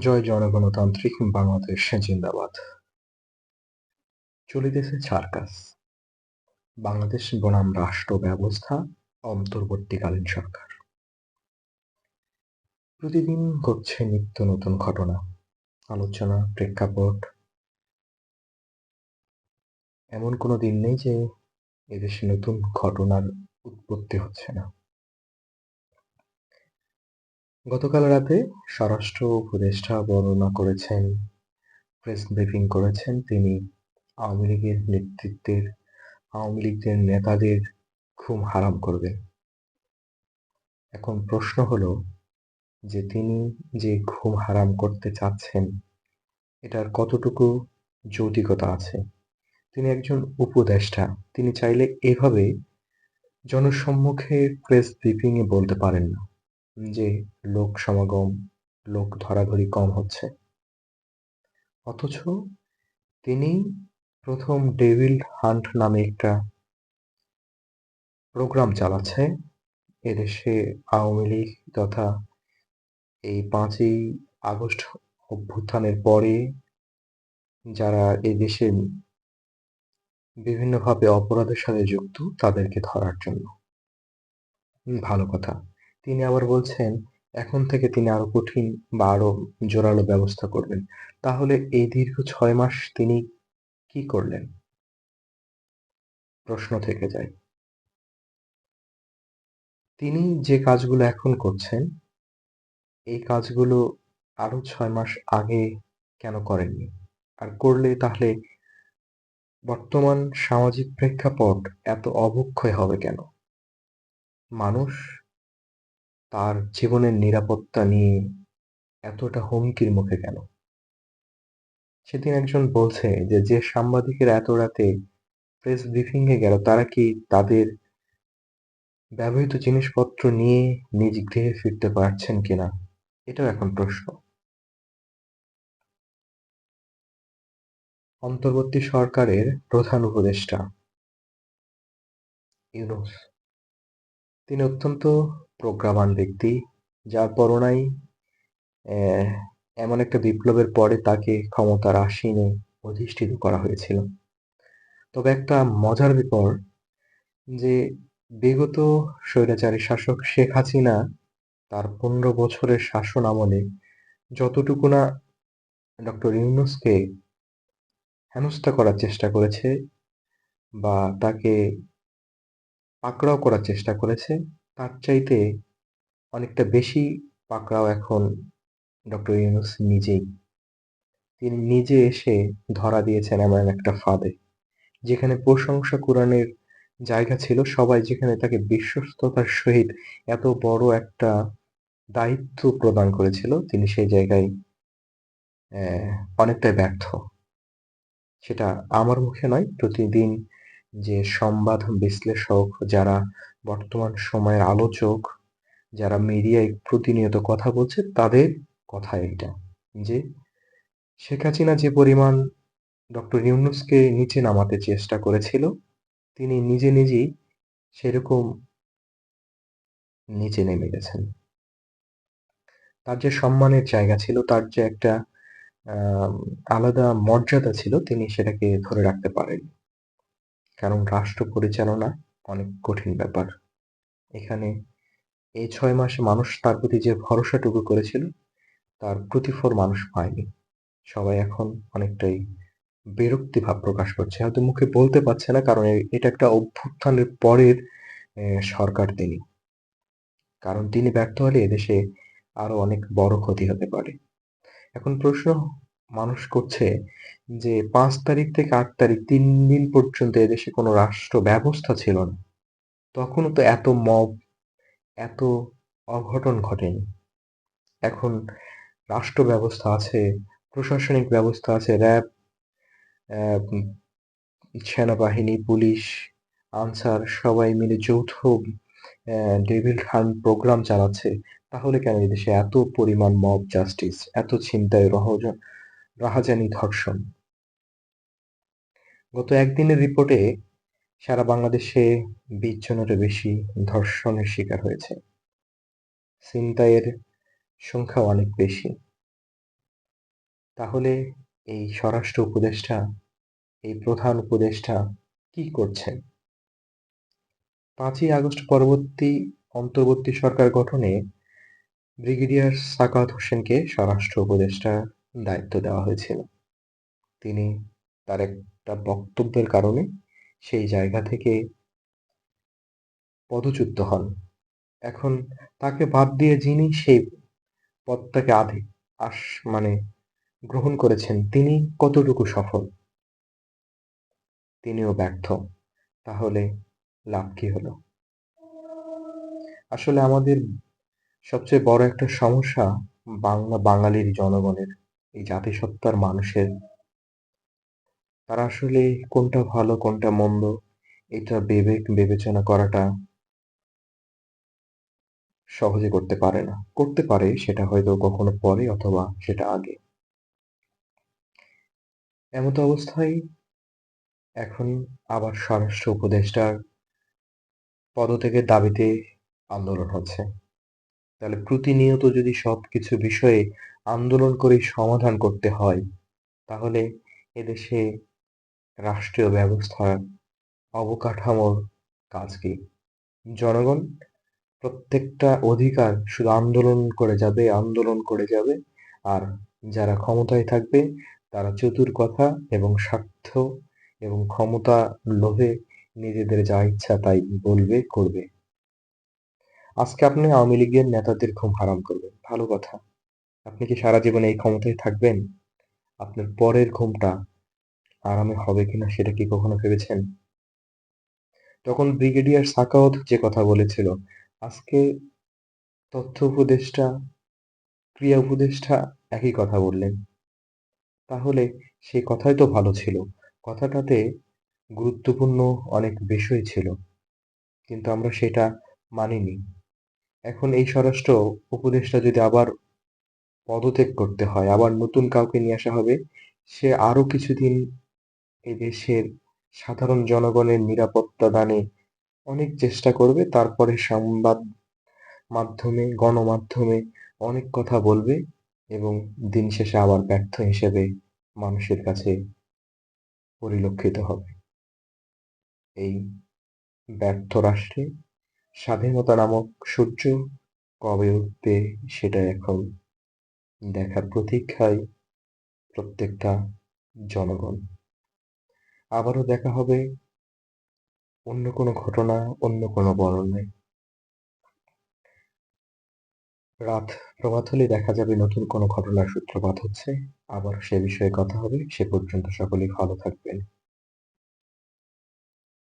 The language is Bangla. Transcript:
জয় জনগণতান্ত্রিক বাংলাদেশ, জিন্দাবাদ। চলিতেছে সার্কাস। বাংলাদেশ বনাম রাষ্ট্র ব্যবস্থা, অন্তর্বর্তীকালীন সরকার। প্রতিদিন ঘটছে নিত্য নতুন ঘটনা, আলোচনা, প্রেক্ষাপট। এমন কোনো দিন নেই যে এদেশে নতুন ঘটনার উৎপত্তি হচ্ছে না। গতকাল রাতে স্বরাষ্ট্র উপদেষ্টা বর্ণনা করেছেন। প্রেস ব্রিফিং করেছেন তিনি। আওয়ামী লীগের নেতৃত্বের, আওয়ামী লীগের নেতাদের ঘুম হারাম করবেন এখন প্রশ্ন হলো, যে তিনি যে ঘুম হারাম করতে চাচ্ছেন, এটার কতটুকু যৌতিকতা আছে? তিনি একজন উপদেষ্টা। তিনি চাইলে এভাবে জনসম্মুখে প্রেস ব্রিফিংয়ে বলতে পারেন না। যে লোক সমাগম, লোক ধরাধরি কম হচ্ছে। অথচ তিনি প্রথম ডেভিল হান্ট নামে একটা প্রোগ্রাম চালাচ্ছে। এদেশে আওয়ামী লীগ তথা এই পাঁচই আগস্ট অভ্যুত্থানের পরে যারা এদেশে বিভিন্নভাবে অপরাধের সাথে যুক্ত, তাদেরকে ধরার জন্য। ভালো কথা। তিনি আবার বলছেন, এখন থেকে তিনি আরও কঠিন বা আরও জোরালো ব্যবস্থা করবেন। তাহলে এই দীর্ঘ ছয় মাস তিনি কি করলেন? প্রশ্ন থেকে যায়। তিনি যে কাজগুলো এখন করছেন, এই কাজগুলো আরও ছয় মাস আগে কেন করেননি? আর করলে তাহলে বর্তমান সামাজিক প্রেক্ষাপট এত অবক্ষয় হবে কেন? মানুষ তার জীবনের নিরাপত্তা নিয়ে এতটা হুমকির মুখে কেন? সেদিন একজন বলছে যে যে সাংবাদিকের এত রাতে প্রেস ব্রিফিং এ গেল, তারা কি তাদের ব্যবহৃত জিনিসপত্র নিয়ে নিজ গৃহে ফিরতে পারছেন কিনা? এটাও এখন প্রশ্ন। অন্তর্বর্তী সরকারের প্রধান উপদেষ্টা ইউনুস। তিনি অত্যন্ত প্রজ্ঞাবান ব্যক্তি, যার পরনাই এমন একটা বিপ্লবের পরে তাকে ক্ষমতার আসীনে অধিষ্ঠিত করা হয়েছিল। তবে একটা মজার ব্যাপার, যে বিগত স্বৈরাচারী শাসক শেখ হাসিনা তার পনেরো বছরের শাসন আমলে যতটুকু না ডক্টর ইউনুসকে হেনস্থা করার চেষ্টা করেছে বা তাকে পাকড়াও করার চেষ্টা করেছে। তার চাইতে অনেকটা বেশি পাকড়াও এখন ডক্টর ইউনুস নিজেই। তিনি নিজে এসে ধরা দিয়েছেন এমন একটা ফাঁদে। যেখানে প্রশংসা কোরআনের জায়গা ছিল, সবাই যেখানে তাকে বিশ্বস্ততার সহিত এত বড় একটা দায়িত্ব প্রদান করেছিল, তিনি সেই জায়গায় অনেকটাই ব্যর্থ। সেটা আমার মুখে নয়, প্রতিদিন যে সংবাদ বিশ্লেষক, যারা বর্তমান সময়ের আলোচক, যারা মিডিয়ায় প্রতিনিয়ত কথা বলছে, তাদের কথা এটা যে শেখ হাসিনা যে পরিমাণ ডক্টর ইউনুসকে নিচে নামাতে চেষ্টা করেছিল, তিনি নিজে নিজেই সেরকম নিচে নেমে গেছেন। তার যে সম্মানের জায়গা ছিল, তার যে একটা আলাদা মর্যাদা ছিল, তিনি সেটাকে ধরে রাখতে পারেন কারণ রাষ্ট্র পরিচালনা অনেক কঠিন ব্যাপার। এখানে এই ছয় মাসে মানুষ তার প্রতি যে ভরসাটুকু করেছিল, তার প্রতিফল মানুষ পায়নি। সবাই এখন অনেকটাই বিরক্তি ভাব প্রকাশ করছে। হয়তো মুখে বলতে পারছে না, কারণ এটা একটা অভ্যুত্থানের পরের সরকার তিনি। কারণ তিনি ব্যর্থ হলে এদেশে আরও অনেক বড় ক্ষতি হতে পারে। এখন প্রশ্ন মানুষ করছে যে পাঁচ তারিখ থেকে আট তারিখ, তিন দিন পর্যন্ত এদেশে কোনো রাষ্ট্র ব্যবস্থা ছিল না। তখনও তো এত মব, এত অঘটন ঘটেনি। এখন রাষ্ট্র ব্যবস্থা আছে, প্রশাসনিক ব্যবস্থা আছে, র্যাব সেনাবাহিনী, পুলিশ, আনসার সবাই মিলে যৌথ ডেভিল হান্ট প্রোগ্রাম চালাচ্ছে। তাহলে কেন দেশে এত পরিমাণ মব জাস্টিস, এত ছিনতাই রহজন রাহাজানি ধর্ষণ গত একদিনের রিপোর্টে সারা বাংলাদেশে বিশ জনের বেশি ধর্ষণের শিকার হয়েছে। ছিনতাইয়ের সংখ্যা অনেক বেশি। তাহলে এই স্বরাষ্ট্র উপদেষ্টা, এই প্রধান উপদেষ্টা কি করছেন? পাঁচই আগস্ট পরবর্তী অন্তর্বর্তী সরকার গঠনে ব্রিগেডিয়ার সাকাত হোসেনকে স্বরাষ্ট্র উপদেষ্টার দায়িত্ব দেওয়া হয়েছিল। তিনি তার একটা বক্তব্যের কারণে সেই জায়গা থেকে পদচ্যুত হন। এখন তাকে বাদ দিয়ে যিনি সেই পদটাকে আধে আস মানে গ্রহণ করেছেন, তিনি কতটুকু সফল? তিনিও ব্যর্থ। তাহলে লাভ কি হলো? আসলে আমাদের সবচেয়ে বড় একটা সমস্যা বাংলা, বাঙালির জনগণের। এই জাতিসত্তার মানুষের। তারা আসলে কোনটা ভালো, কোনটা মন্দ, এটা বিবেক বিবেচনা করাটা সহজে করতে পারে না। করতে পারে, সেটা হয়তো কখনো পরে অথবা সেটা আগে। এমতো অবস্থায় এখন আবার স্বরাষ্ট্র উপদেষ্টার পদত্যাগের দাবিতে আন্দোলন হচ্ছে। তাহলে প্রতিনিয়ত যদি সবকিছু বিষয়ে আন্দোলন করে সমাধান করতে হয়, তাহলে এদেশে রাষ্ট্রীয় ব্যবস্থার অবকাঠামোর কাজ কি? জনগণ প্রত্যেকটা অধিকার শুধু আন্দোলন করে যাবে, আন্দোলন করে যাবে, আর যারা ক্ষমতায় থাকবে তারা চতুর কথা এবং স্বার্থ এবং ক্ষমতা লোভে নিজেদের যা ইচ্ছা তাই বলবে, করবে। আজকে আপনি আওয়ামী লীগের নেতাদের ঘুম হারাম করবেন, ভালো কথা। আপনি কি সারা জীবন এই ক্ষমতায় থাকবেন? আপনার পরের ঘুমটা আরামে হবে কিনা সেটা কি কখনো ভেবেছেন? তখন ব্রিগেডিয়ার সাকাওয়াত যে কথা বলেছিল, আজকে তথ্য উপদেষ্টা, ক্রিয়া উপদেষ্টা একই কথা বললেন। তাহলে সেই কথাই তো ভালো ছিল। কথাটাতে গুরুত্বপূর্ণ অনেক বিষয় ছিল, কিন্তু আমরা সেটা মানিনি। এখন এই স্বরাষ্ট্র উপদেষ্টা যদি আবার পদত্যাগ করতে হয়। আবার নতুন কাউকে নিয়ে আসা হবে। সে আরও কিছুদিন দেশের সাধারণ জনগণের নিরাপত্তা দানে অনেক চেষ্টা করবে। তারপরে সংবাদ মাধ্যমে, গণমাধ্যমে অনেক কথা বলবে এবং দিন শেষে আবার ব্যর্থ হিসেবে মানুষের কাছে পরিলক্ষিত হবে। এই ব্যর্থ রাষ্ট্রে স্বাধীনতা নামক সূর্য কবে উঠবে সেটা এখন দেখার প্রতীক্ষায় প্রত্যেকটা জনগণ। আবারও দেখা হবে অন্য কোনো ঘটনা, অন্য কোনো বর্ণনায়। রাত প্রভাত হলে দেখা যাবে নতুন কোনো ঘটনার সূত্রপাত হচ্ছে। আবার সে বিষয়ে কথা হবে। সে পর্যন্ত সকলেই ভালো থাকবেন।